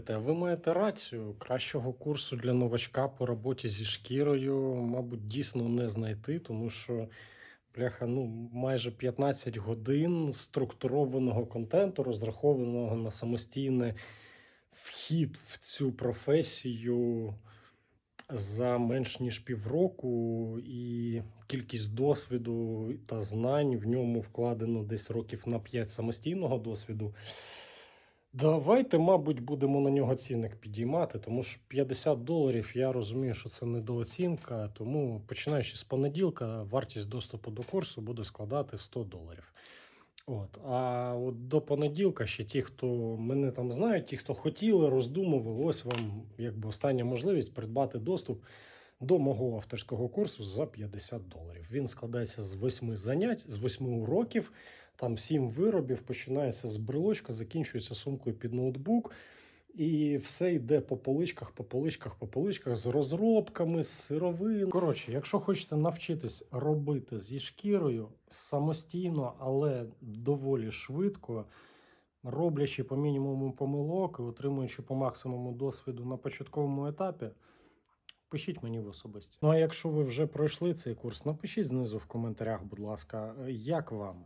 Та ви маєте рацію. Кращого курсу для новачка по роботі зі шкірою, мабуть, дійсно не знайти, тому що бляха, ну майже 15 годин структурованого контенту, розрахованого на самостійний вхід в цю професію за менш ніж півроку, і кількість досвіду та знань в ньому вкладено десь років на 5 самостійного досвіду. Давайте, мабуть, будемо на нього цінник підіймати, тому що 50 доларів я розумію, що це недооцінка. Тому починаючи з понеділка, вартість доступу до курсу буде складати 100 доларів. От. А от до понеділка ще ті, хто мене там знають, ті, хто хотіли, роздумували, ось вам якби остання можливість придбати доступ до мого авторського курсу за 50 доларів. Він складається з 8 занять, з 8 уроків. Там 7 виробів, починається з брелочка, закінчується сумкою під ноутбук. І все йде по поличках, по поличках, по поличках з розробками, з сировин. Коротше, якщо хочете навчитись робити зі шкірою самостійно, але доволі швидко, роблячи по мінімуму помилок і отримуючи по максимуму досвіду на початковому етапі, пишіть мені в особисті. Ну а якщо ви вже пройшли цей курс, напишіть знизу в коментарях, будь ласка, як вам?